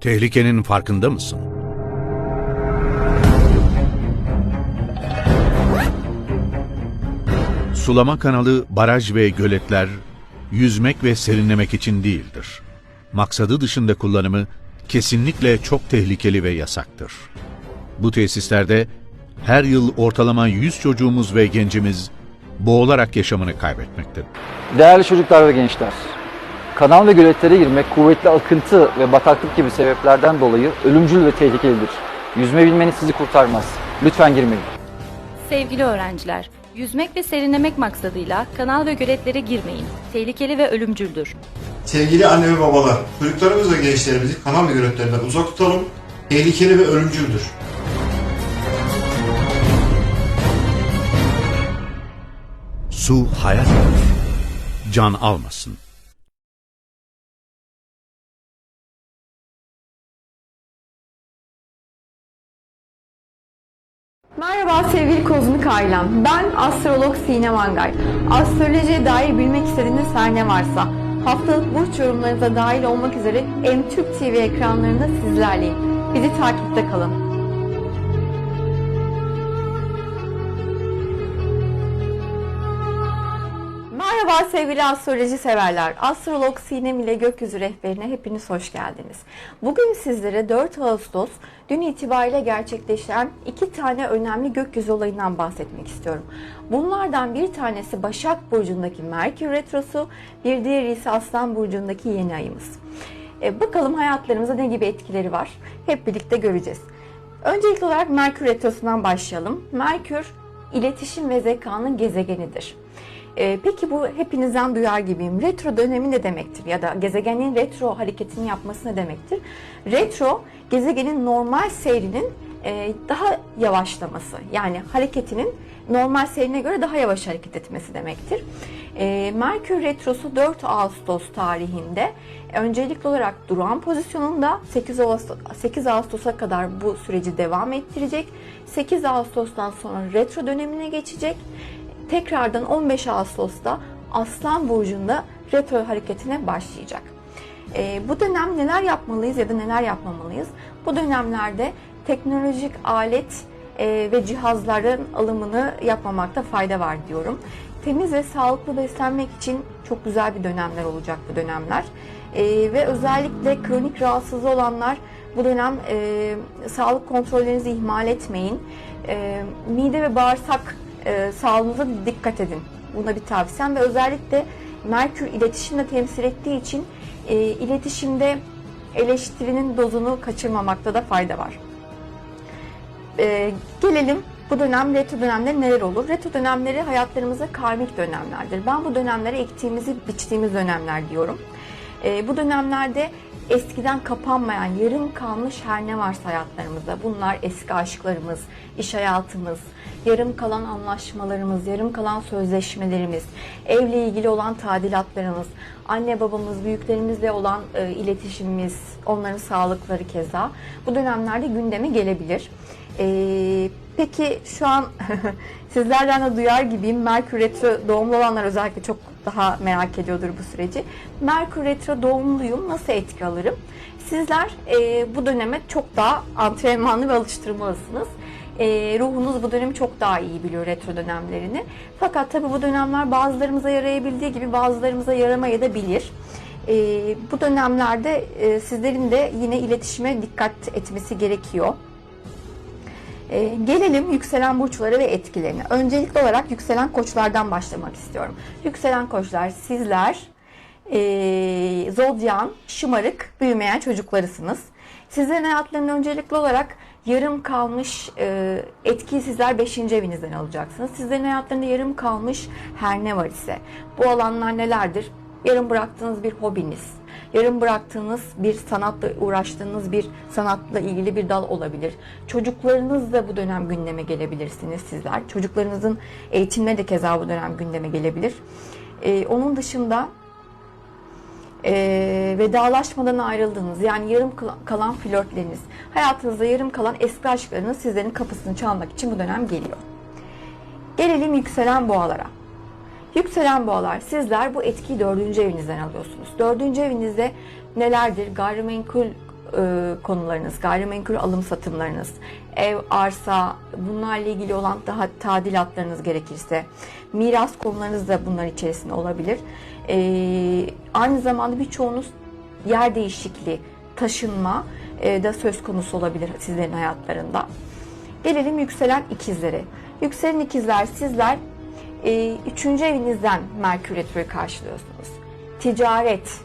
Tehlikenin farkında mısın? Sulama kanalı, baraj ve göletler yüzmek ve serinlemek için değildir. Maksadı dışında kullanımı kesinlikle çok tehlikeli ve yasaktır. Bu tesislerde her yıl ortalama 100 çocuğumuz ve gencimiz boğularak yaşamını kaybetmektedir. Değerli çocuklar ve gençler, kanal ve göletlere girmek kuvvetli akıntı ve bataklık gibi sebeplerden dolayı ölümcül ve tehlikelidir. Yüzme bilmeniz sizi kurtarmaz. Lütfen girmeyin. Sevgili öğrenciler, yüzmek ve serinlemek maksadıyla kanal ve göletlere girmeyin. Tehlikeli ve ölümcüldür. Sevgili anne ve babalar, çocuklarımız ve gençlerimizi kanal ve göletlerinden uzak tutalım. Tehlikeli ve ölümcüldür. Su hayattır. Can almasın. Merhaba sevgili kozmik ailem. Ben astrolog Sinem Angay. Astrolojiye dair bilmek istediğiniz her ne varsa haftalık burç yorumlarınıza dahil olmak üzere M-Türk TV ekranlarında sizlerleyim. Bizi takipte kalın. Merhaba sevgili astroloji severler. Astrolog Sinem ile Gökyüzü Rehberine hepiniz hoş geldiniz. Bugün sizlere 4 Ağustos dün itibariyle gerçekleşen iki tane önemli gökyüzü olayından bahsetmek istiyorum. Bunlardan bir tanesi Başak Burcu'ndaki Merkür Retrosu, bir diğeri ise Aslan Burcu'ndaki yeni ayımız. E, bakalım hayatlarımıza ne gibi etkileri var? Hep birlikte göreceğiz. Öncelikli olarak Merkür Retrosu'ndan başlayalım. Merkür iletişim ve zekanın gezegenidir. Ee, peki bu hepinizden duyar gibiyim. Retro dönemi ne demektir? Ya da gezegenin retro hareketini yapması ne demektir? Retro, gezegenin normal seyrinin e, daha yavaşlaması. Yani hareketinin normal seyrine göre daha yavaş hareket etmesi demektir. E, Merkür Retrosu 4 Ağustos tarihinde öncelikli olarak duran pozisyonunda 8 Ağustos 8 Ağustos'a kadar bu süreci devam ettirecek. 8 Ağustos'tan sonra retro dönemine geçecek tekrardan 15 Ağustos'ta Aslan Burcu'nda retro hareketine başlayacak. E, bu dönem neler yapmalıyız ya da neler yapmamalıyız? Bu dönemlerde teknolojik alet e, ve cihazların alımını yapmamakta fayda var diyorum. Temiz ve sağlıklı beslenmek için çok güzel bir dönemler olacak bu dönemler. E, ve özellikle kronik rahatsızlığı olanlar bu dönem e, sağlık kontrollerinizi ihmal etmeyin. E, mide ve bağırsak e, sağlığınıza dikkat edin. Buna bir tavsiyem ve özellikle Merkür iletişimle temsil ettiği için e, iletişimde eleştirinin dozunu kaçırmamakta da fayda var. E, gelelim bu dönem retro dönemleri neler olur? Retro dönemleri hayatlarımızda karmik dönemlerdir. Ben bu dönemlere ektiğimizi biçtiğimiz dönemler diyorum. E, bu dönemlerde eskiden kapanmayan, yarım kalmış her ne varsa hayatlarımızda. Bunlar eski aşklarımız, iş hayatımız, yarım kalan anlaşmalarımız, yarım kalan sözleşmelerimiz, evle ilgili olan tadilatlarımız, anne babamız, büyüklerimizle olan e, iletişimimiz, onların sağlıkları keza bu dönemlerde gündeme gelebilir. E, peki şu an sizlerden de duyar gibiyim. Merkür Retro doğumlu olanlar özellikle çok daha merak ediyordur bu süreci. Merkür Retro doğumluyum. Nasıl etki alırım? Sizler e, bu döneme çok daha antrenmanlı ve alıştırmalısınız. E, ruhunuz bu dönemi çok daha iyi biliyor retro dönemlerini. Fakat tabi bu dönemler bazılarımıza yarayabildiği gibi bazılarımıza yaramayabilir. E, bu dönemlerde e, sizlerin de yine iletişime dikkat etmesi gerekiyor. E, gelelim yükselen burçlara ve etkilerine. Öncelikli olarak yükselen koçlardan başlamak istiyorum. Yükselen koçlar sizler e, zodyan, şımarık, büyümeyen çocuklarısınız. Sizlerin hayatlarının öncelikli olarak yarım kalmış e, etkiyi sizler 5. evinizden alacaksınız. Sizlerin hayatlarında yarım kalmış her ne var ise bu alanlar nelerdir? Yarım bıraktığınız bir hobiniz, yarım bıraktığınız bir sanatla uğraştığınız bir sanatla ilgili bir dal olabilir. Çocuklarınız da bu dönem gündeme gelebilirsiniz sizler. Çocuklarınızın eğitimleri de keza bu dönem gündeme gelebilir. Ee, onun dışında e, vedalaşmadan ayrıldığınız yani yarım kal- kalan flörtleriniz, hayatınızda yarım kalan eski aşklarınız sizlerin kapısını çalmak için bu dönem geliyor. Gelelim yükselen boğalara. Yükselen boğalar sizler bu etkiyi dördüncü evinizden alıyorsunuz. Dördüncü evinizde nelerdir? Gayrimenkul e, konularınız, gayrimenkul alım satımlarınız, ev, arsa, bunlarla ilgili olan daha tadilatlarınız gerekirse, miras konularınız da bunlar içerisinde olabilir. E, aynı zamanda birçoğunuz yer değişikliği, taşınma e, da söz konusu olabilir sizlerin hayatlarında. Gelelim yükselen ikizlere. Yükselen ikizler sizler e, üçüncü evinizden Merkür Retro'yu karşılıyorsunuz. Ticaret,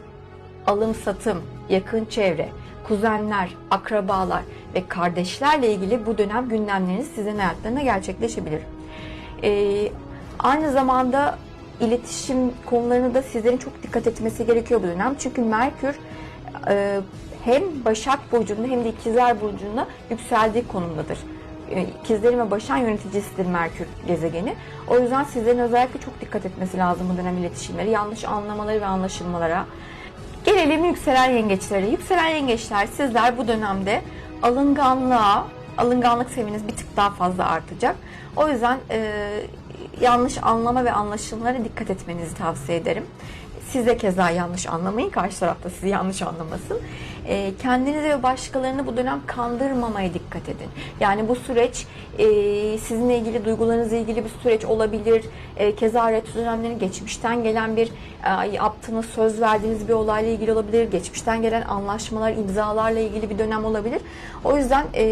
alım satım, yakın çevre, kuzenler, akrabalar ve kardeşlerle ilgili bu dönem gündemleriniz sizin hayatlarına gerçekleşebilir. Ee, aynı zamanda iletişim konularını da sizlerin çok dikkat etmesi gerekiyor bu dönem. Çünkü Merkür e, hem Başak Burcu'nda hem de İkizler Burcu'nda yükseldiği konumdadır. E, İkizlerin ve Başak'ın yöneticisidir Merkür gezegeni. O yüzden sizlerin özellikle çok dikkat etmesi lazım bu dönem iletişimleri, yanlış anlamaları ve anlaşılmalara. Gelelim yükselen yengeçlere. Yükselen yengeçler sizler bu dönemde alınganlığa, alınganlık seviyeniz bir tık daha fazla artacak. O yüzden e, yanlış anlama ve anlaşılmalara dikkat etmenizi tavsiye ederim. Siz de keza yanlış anlamayın, karşı tarafta sizi yanlış anlamasın. E, kendinizi ve başkalarını bu dönem kandırmamaya dikkat edin. Yani bu süreç e, sizinle ilgili, duygularınızla ilgili bir süreç olabilir. E, keza retro dönemlerin geçmişten gelen bir e, yaptığınız, söz verdiğiniz bir olayla ilgili olabilir. Geçmişten gelen anlaşmalar, imzalarla ilgili bir dönem olabilir. O yüzden e,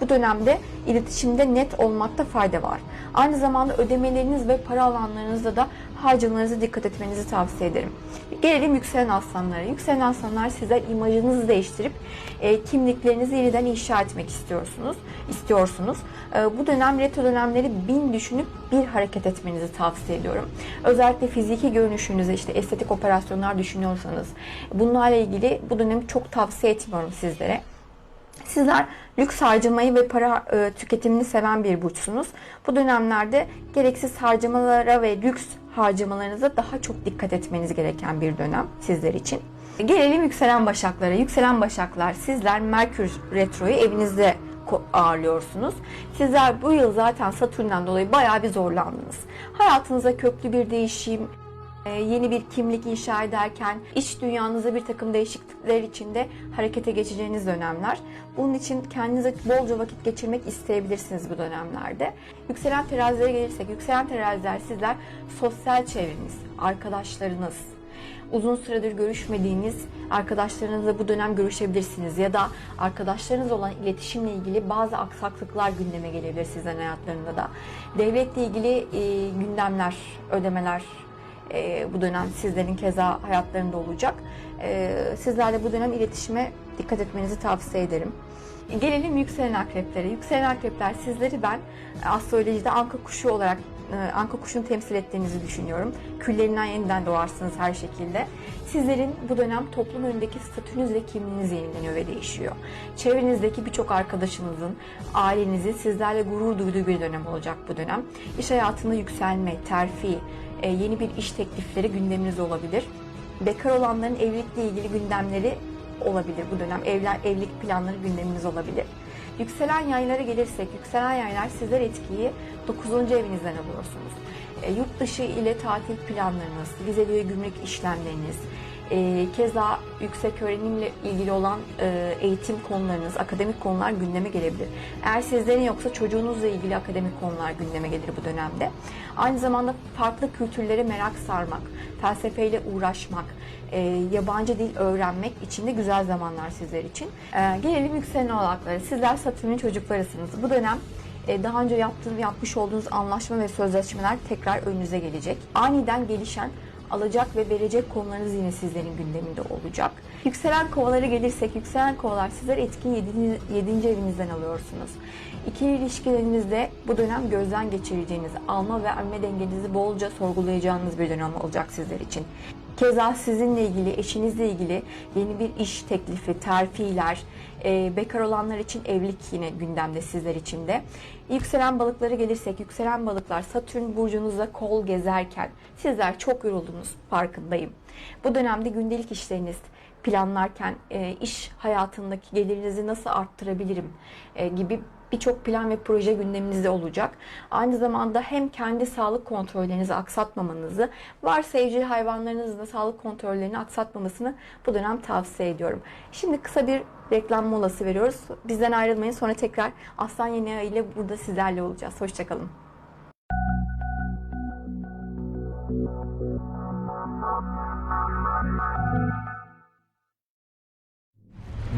bu dönemde iletişimde net olmakta fayda var. Aynı zamanda ödemeleriniz ve para alanlarınızda da harcamalarınıza dikkat etmenizi tavsiye ederim. Gelelim yükselen aslanlara. Yükselen aslanlar sizler imajınızı değiştirip e, kimliklerinizi yeniden inşa etmek istiyorsunuz. istiyorsunuz. E, bu dönem retro dönemleri bin düşünüp bir hareket etmenizi tavsiye ediyorum. Özellikle fiziki görünüşünüze işte estetik operasyonlar düşünüyorsanız bunlarla ilgili bu dönemi çok tavsiye etmiyorum sizlere. Sizler lüks harcamayı ve para e, tüketimini seven bir burçsunuz. Bu dönemlerde gereksiz harcamalara ve lüks harcamalarınıza daha çok dikkat etmeniz gereken bir dönem sizler için. Gelelim yükselen başaklara. Yükselen başaklar sizler Merkür Retro'yu evinizde ağırlıyorsunuz. Sizler bu yıl zaten Satürn'den dolayı bayağı bir zorlandınız. Hayatınıza köklü bir değişim, yeni bir kimlik inşa ederken iç dünyanızda bir takım değişiklikler içinde harekete geçeceğiniz dönemler. Bunun için kendinize bolca vakit geçirmek isteyebilirsiniz bu dönemlerde. Yükselen terazilere gelirsek, yükselen teraziler sizler sosyal çevreniz, arkadaşlarınız, uzun süredir görüşmediğiniz arkadaşlarınızla bu dönem görüşebilirsiniz ya da arkadaşlarınız olan iletişimle ilgili bazı aksaklıklar gündeme gelebilir sizlerin hayatlarında da. Devletle ilgili e, gündemler, ödemeler, e, bu dönem sizlerin keza hayatlarında olacak. E, sizlerle bu dönem iletişime dikkat etmenizi tavsiye ederim. Gelelim yükselen akreplere. Yükselen akrepler sizleri ben e, astrolojide anka kuşu olarak e, anka kuşunu temsil ettiğinizi düşünüyorum. Küllerinden yeniden doğarsınız her şekilde. Sizlerin bu dönem toplum önündeki statünüz ve kimliğiniz yenileniyor ve değişiyor. Çevrenizdeki birçok arkadaşınızın, ailenizin sizlerle gurur duyduğu bir dönem olacak bu dönem. İş hayatında yükselme, terfi, yeni bir iş teklifleri gündeminiz olabilir. Bekar olanların evlilikle ilgili gündemleri olabilir bu dönem. Evler, evlilik planları gündeminiz olabilir. Yükselen yaylara gelirsek, yükselen yaylar sizler etkiyi 9. evinizden alıyorsunuz. E, yurt dışı ile tatil planlarınız, vizeli ve gümrük işlemleriniz, e, keza yüksek öğrenimle ilgili olan e, eğitim konularınız, akademik konular gündeme gelebilir. Eğer sizlerin yoksa çocuğunuzla ilgili akademik konular gündeme gelir bu dönemde. Aynı zamanda farklı kültürlere merak sarmak, felsefeyle uğraşmak, e, yabancı dil öğrenmek için de güzel zamanlar sizler için. E, gelelim yükselen oğlaklara. Sizler Satürn'ün çocuklarısınız. Bu dönem e, daha önce yaptığım, yapmış olduğunuz anlaşma ve sözleşmeler tekrar önünüze gelecek. Aniden gelişen alacak ve verecek konularınız yine sizlerin gündeminde olacak. Yükselen kovalara gelirsek, yükselen kovalar sizler etkiyi 7. evinizden alıyorsunuz. İkili ilişkilerinizde bu dönem gözden geçireceğiniz, alma ve verme dengenizi bolca sorgulayacağınız bir dönem olacak sizler için. Keza sizinle ilgili, eşinizle ilgili yeni bir iş teklifi, terfiler, e, bekar olanlar için evlilik yine gündemde sizler için de. Yükselen balıklara gelirsek, yükselen balıklar Satürn burcunuzda kol gezerken sizler çok yoruldunuz farkındayım. Bu dönemde gündelik işleriniz planlarken e, iş hayatındaki gelirinizi nasıl arttırabilirim e, gibi birçok plan ve proje gündeminizde olacak. Aynı zamanda hem kendi sağlık kontrollerinizi aksatmamanızı, varsa evcil hayvanlarınızın da sağlık kontrollerini aksatmamasını bu dönem tavsiye ediyorum. Şimdi kısa bir reklam molası veriyoruz. Bizden ayrılmayın. Sonra tekrar Aslan Yeni Ay ile burada sizlerle olacağız. Hoşçakalın.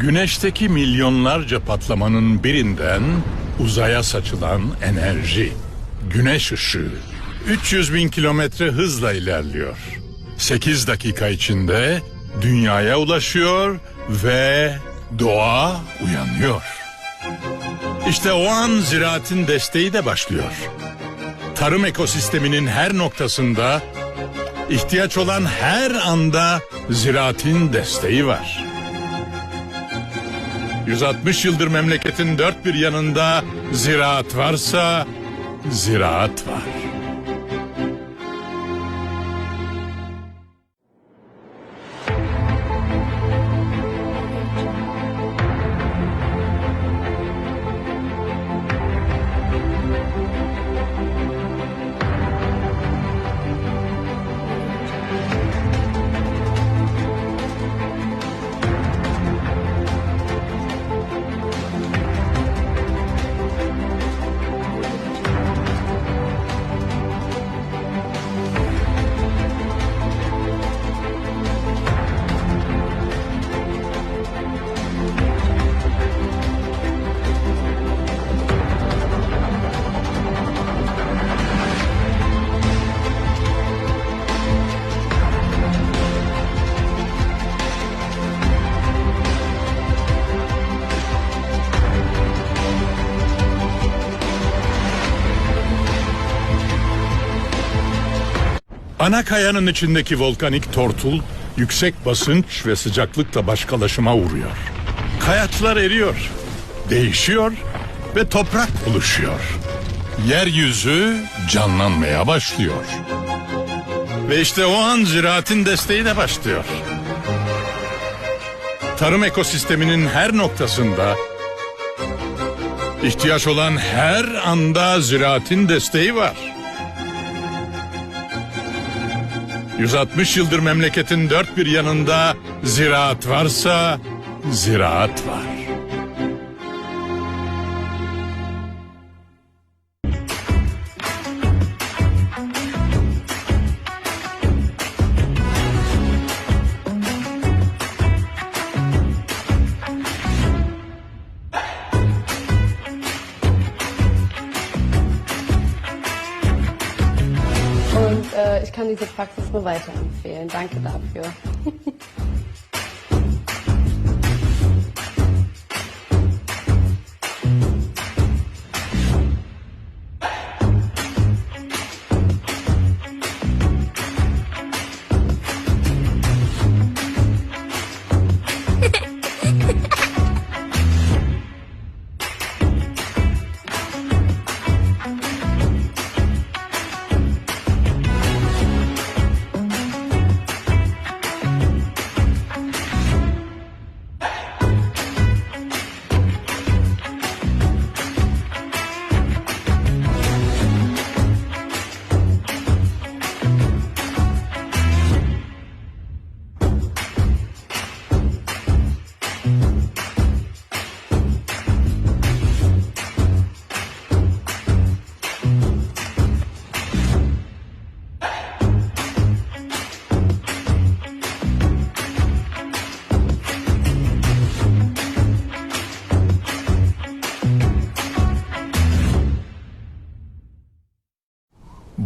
Güneşteki milyonlarca patlamanın birinden uzaya saçılan enerji. Güneş ışığı 300 bin kilometre hızla ilerliyor. 8 dakika içinde dünyaya ulaşıyor ve doğa uyanıyor. İşte o an ziraatin desteği de başlıyor. Tarım ekosisteminin her noktasında ihtiyaç olan her anda ziraatin desteği var. 160 yıldır memleketin dört bir yanında ziraat varsa ziraat var. Ana kayanın içindeki volkanik tortul yüksek basınç ve sıcaklıkla başkalaşıma uğruyor. Kayaçlar eriyor, değişiyor ve toprak oluşuyor. Yeryüzü canlanmaya başlıyor. Ve işte o an ziraatin desteği de başlıyor. Tarım ekosisteminin her noktasında ihtiyaç olan her anda ziraatin desteği var. 160 yıldır memleketin dört bir yanında ziraat varsa ziraat var. Diese Praxis nur weiterempfehlen. Danke dafür.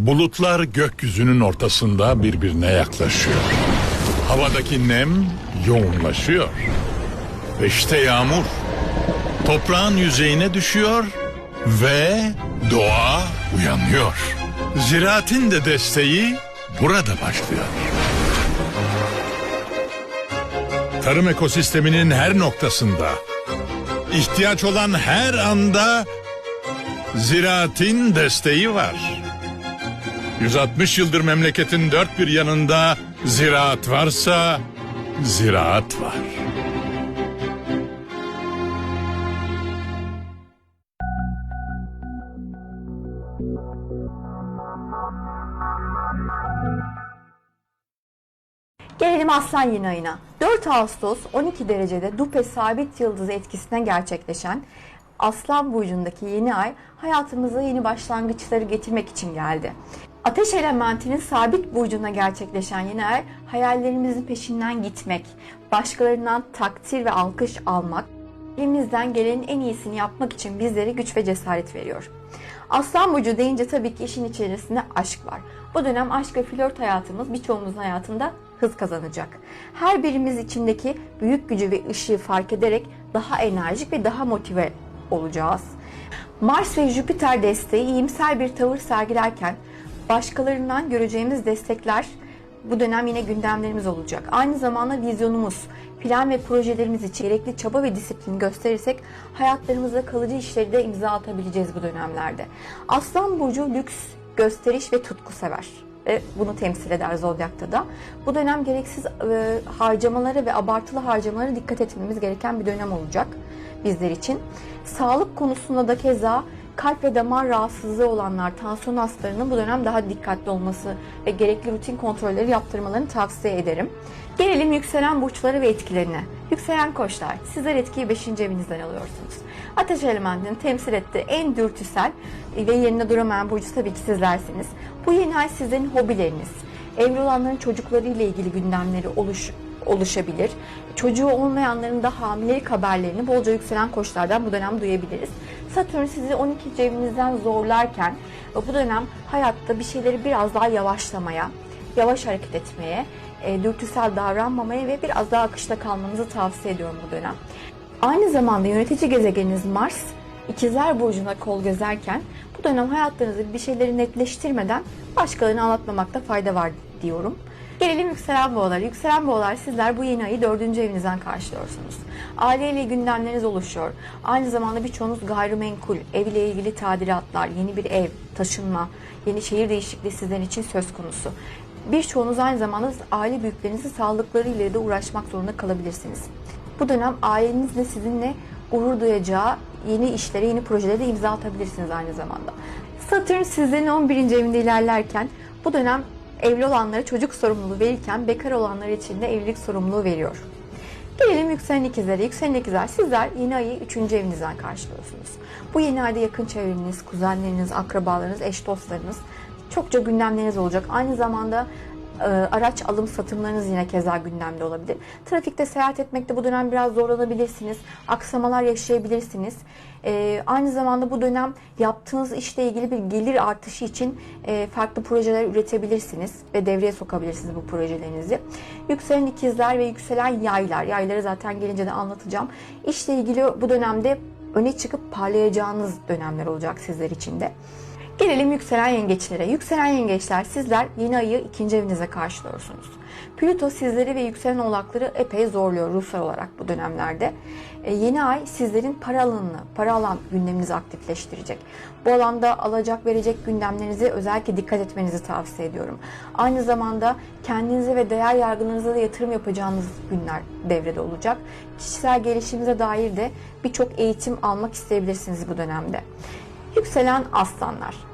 Bulutlar gökyüzünün ortasında birbirine yaklaşıyor. Havadaki nem yoğunlaşıyor. Ve işte yağmur toprağın yüzeyine düşüyor ve doğa uyanıyor. Ziraatin de desteği burada başlıyor. Tarım ekosisteminin her noktasında ihtiyaç olan her anda ziraatin desteği var. 160 yıldır memleketin dört bir yanında ziraat varsa ziraat var. Gelelim Aslan yeni ayına. 4 Ağustos 12 derecede Dupe sabit yıldızı etkisinden gerçekleşen Aslan burcundaki yeni ay hayatımıza yeni başlangıçları getirmek için geldi. Ateş elementinin sabit burcuna gerçekleşen yeni ay hayallerimizin peşinden gitmek, başkalarından takdir ve alkış almak, elimizden gelenin en iyisini yapmak için bizlere güç ve cesaret veriyor. Aslan burcu deyince tabii ki işin içerisinde aşk var. Bu dönem aşk ve flört hayatımız birçoğumuzun hayatında hız kazanacak. Her birimiz içindeki büyük gücü ve ışığı fark ederek daha enerjik ve daha motive olacağız. Mars ve Jüpiter desteği iyimser bir tavır sergilerken başkalarından göreceğimiz destekler bu dönem yine gündemlerimiz olacak. Aynı zamanda vizyonumuz, plan ve projelerimiz için gerekli çaba ve disiplin gösterirsek hayatlarımızda kalıcı işleri de imza atabileceğiz bu dönemlerde. Aslan burcu lüks, gösteriş ve tutku sever. Ve bunu temsil eder Zodyak'ta da. Bu dönem gereksiz e, harcamalara ve abartılı harcamalara dikkat etmemiz gereken bir dönem olacak bizler için. Sağlık konusunda da keza kalp ve damar rahatsızlığı olanlar, tansiyon hastalarının bu dönem daha dikkatli olması ve gerekli rutin kontrolleri yaptırmalarını tavsiye ederim. Gelelim yükselen burçları ve etkilerine. Yükselen koçlar, sizler etkiyi 5. evinizden alıyorsunuz. Ateş elementinin temsil ettiği en dürtüsel ve yerinde duramayan burcu tabii ki sizlersiniz. Bu yeni ay sizlerin hobileriniz, evli olanların çocuklarıyla ilgili gündemleri oluş, oluşabilir. Çocuğu olmayanların da hamilelik haberlerini bolca yükselen koçlardan bu dönem duyabiliriz. Satürn sizi 12. evinizden zorlarken bu dönem hayatta bir şeyleri biraz daha yavaşlamaya, yavaş hareket etmeye, e, dürtüsel davranmamaya ve biraz daha akışta kalmanızı tavsiye ediyorum bu dönem. Aynı zamanda yönetici gezegeniniz Mars, İkizler Burcu'na kol gezerken bu dönem hayatlarınızda bir şeyleri netleştirmeden başkalarını anlatmamakta fayda var diyorum. Gelelim yükselen boğalar. Yükselen boğalar sizler bu yeni ayı dördüncü evinizden karşılıyorsunuz. Aileyle gündemleriniz oluşuyor. Aynı zamanda birçoğunuz gayrimenkul, evle ilgili tadilatlar, yeni bir ev, taşınma, yeni şehir değişikliği sizler için söz konusu. Birçoğunuz aynı zamanda aile büyüklerinizin sağlıklarıyla da uğraşmak zorunda kalabilirsiniz. Bu dönem ailenizle sizinle gurur duyacağı yeni işlere, yeni projelere de imza atabilirsiniz aynı zamanda. Satürn sizlerin 11. evinde ilerlerken bu dönem evli olanlara çocuk sorumluluğu verirken bekar olanlar için de evlilik sorumluluğu veriyor. Gelelim yükselen ikizlere. Yükselen ikizler sizler yeni ayı 3. evinizden karşılıyorsunuz. Bu yeni ayda yakın çevreniz, kuzenleriniz, akrabalarınız, eş dostlarınız çokça gündemleriniz olacak. Aynı zamanda e, araç alım satımlarınız yine keza gündemde olabilir. Trafikte seyahat etmekte bu dönem biraz zorlanabilirsiniz. Aksamalar yaşayabilirsiniz. E, aynı zamanda bu dönem yaptığınız işle ilgili bir gelir artışı için e, farklı projeler üretebilirsiniz ve devreye sokabilirsiniz bu projelerinizi. Yükselen ikizler ve yükselen yaylar. Yayları zaten gelince de anlatacağım. İşle ilgili bu dönemde öne çıkıp parlayacağınız dönemler olacak sizler için de. Gelelim yükselen yengeçlere. Yükselen yengeçler sizler yeni ayı ikinci evinize karşılıyorsunuz. Plüto sizleri ve yükselen oğlakları epey zorluyor ruhsal olarak bu dönemlerde. E, yeni ay sizlerin para alanını, para alan gündeminizi aktifleştirecek. Bu alanda alacak verecek gündemlerinize özellikle dikkat etmenizi tavsiye ediyorum. Aynı zamanda kendinize ve değer yargılarınıza da yatırım yapacağınız günler devrede olacak. Kişisel gelişiminize dair de birçok eğitim almak isteyebilirsiniz bu dönemde. Yükselen aslanlar.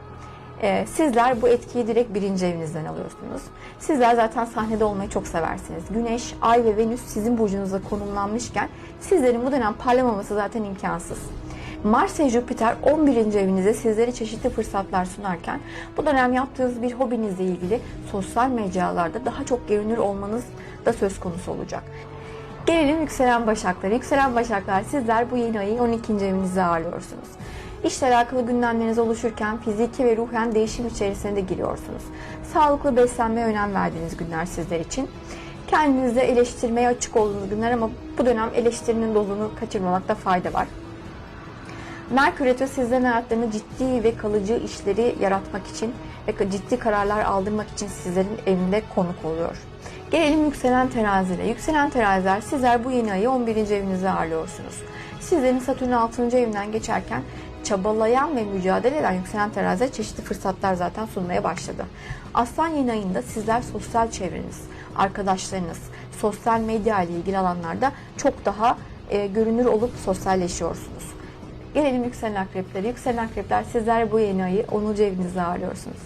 Ee, sizler bu etkiyi direkt birinci evinizden alıyorsunuz. Sizler zaten sahnede olmayı çok seversiniz. Güneş, Ay ve Venüs sizin burcunuzda konumlanmışken sizlerin bu dönem parlamaması zaten imkansız. Mars ve Jüpiter 11. evinize sizlere çeşitli fırsatlar sunarken bu dönem yaptığınız bir hobinizle ilgili sosyal mecralarda daha çok görünür olmanız da söz konusu olacak. Gelelim yükselen başaklara. Yükselen başaklar sizler bu yeni ayı 12. evinizde ağırlıyorsunuz. İşle alakalı gündemleriniz oluşurken fiziki ve ruhen değişim içerisine de giriyorsunuz. Sağlıklı beslenmeye önem verdiğiniz günler sizler için. Kendinizi eleştirmeye açık olduğunuz günler ama bu dönem eleştirinin dozunu kaçırmamakta fayda var. Merkür Retro sizlerin hayatlarını ciddi ve kalıcı işleri yaratmak için ve ciddi kararlar aldırmak için sizlerin evinde konuk oluyor. Gelelim yükselen terazilere. Yükselen teraziler sizler bu yeni ayı 11. evinizde ağırlıyorsunuz. Sizlerin Satürn 6. evinden geçerken çabalayan ve mücadele eden yükselen teraziler çeşitli fırsatlar zaten sunmaya başladı. Aslan yeni ayında sizler sosyal çevreniz, arkadaşlarınız, sosyal medya ile ilgili alanlarda çok daha e, görünür olup sosyalleşiyorsunuz. Gelelim yükselen akreplere. Yükselen akrepler sizler bu yeni ayı 10. evinizde ağırlıyorsunuz.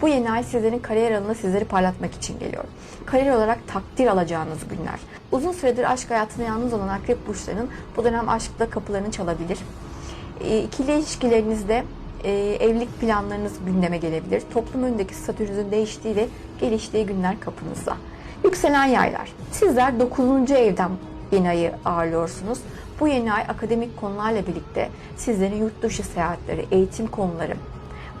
Bu yeni ay sizlerin kariyer alanında sizleri parlatmak için geliyor. Kariyer olarak takdir alacağınız günler. Uzun süredir aşk hayatına yalnız olan akrep burçlarının bu dönem aşkla kapılarını çalabilir. E, İkili ilişkilerinizde e, evlilik planlarınız gündeme gelebilir. Toplum önündeki statünüzün değiştiği ve geliştiği günler kapınızda. Yükselen yaylar. Sizler 9. evden yeni ayı ağırlıyorsunuz. Bu yeni ay akademik konularla birlikte sizlerin yurt dışı seyahatleri, eğitim konuları,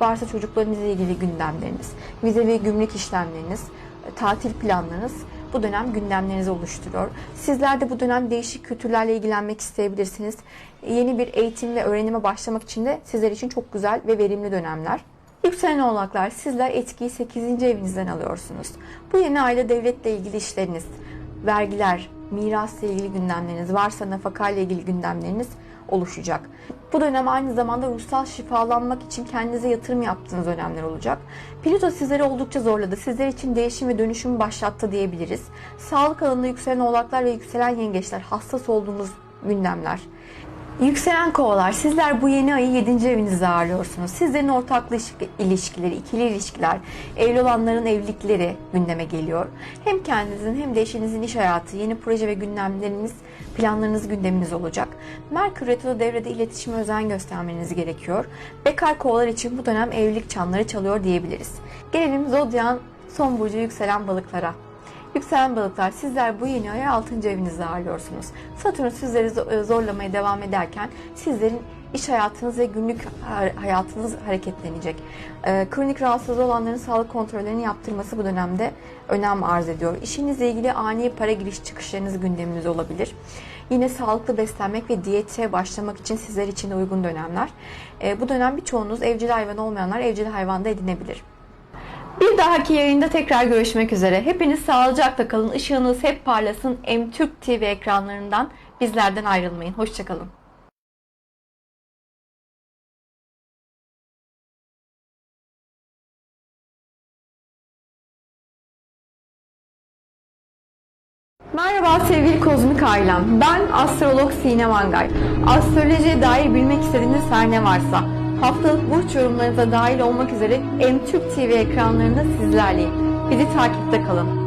varsa çocuklarınızla ilgili gündemleriniz, vize ve gümrük işlemleriniz, e, tatil planlarınız bu dönem gündemlerinizi oluşturuyor. Sizler de bu dönem değişik kültürlerle ilgilenmek isteyebilirsiniz. Yeni bir eğitim ve öğrenime başlamak için de sizler için çok güzel ve verimli dönemler. Yükselen oğlaklar sizler etkiyi 8. evinizden alıyorsunuz. Bu yeni ayda devletle ilgili işleriniz, vergiler, mirasla ilgili gündemleriniz, varsa nafakayla ilgili gündemleriniz oluşacak. Bu dönem aynı zamanda ruhsal şifalanmak için kendinize yatırım yaptığınız dönemler olacak. Plüto sizleri oldukça zorladı. Sizler için değişim ve dönüşüm başlattı diyebiliriz. Sağlık alanında yükselen oğlaklar ve yükselen yengeçler hassas olduğunuz gündemler. Yükselen kovalar, sizler bu yeni ayı 7. evinizde ağırlıyorsunuz. Sizlerin ortaklı ilişki- ilişkileri, ikili ilişkiler, evli olanların evlilikleri gündeme geliyor. Hem kendinizin hem de eşinizin iş hayatı, yeni proje ve gündemleriniz, planlarınız gündeminiz olacak. Merkür Retro'da devrede iletişime özen göstermeniz gerekiyor. Bekar kovalar için bu dönem evlilik çanları çalıyor diyebiliriz. Gelelim Zodyan son burcu yükselen balıklara. Yükselen balıklar sizler bu yeni aya 6. evinizde ağırlıyorsunuz. Satürn sizleri zo- zorlamaya devam ederken sizlerin iş hayatınız ve günlük ha- hayatınız hareketlenecek. Ee, kronik rahatsızlığı olanların sağlık kontrollerini yaptırması bu dönemde önem arz ediyor. İşinizle ilgili ani para giriş çıkışlarınız gündeminiz olabilir. Yine sağlıklı beslenmek ve diyete başlamak için sizler için uygun dönemler. Ee, bu dönem birçoğunuz evcil hayvan olmayanlar evcil hayvan da edinebilir. Bir dahaki yayında tekrar görüşmek üzere. Hepiniz sağlıcakla kalın. Işığınız hep parlasın. M Türk TV ekranlarından bizlerden ayrılmayın. Hoşçakalın. Merhaba sevgili kozmik ailem. Ben astrolog Sinem Angay. Astrolojiye dair bilmek istediğiniz her ne varsa haftalık burç yorumlarınıza dahil olmak üzere M Türk TV ekranlarında sizlerleyim. Bizi takipte kalın.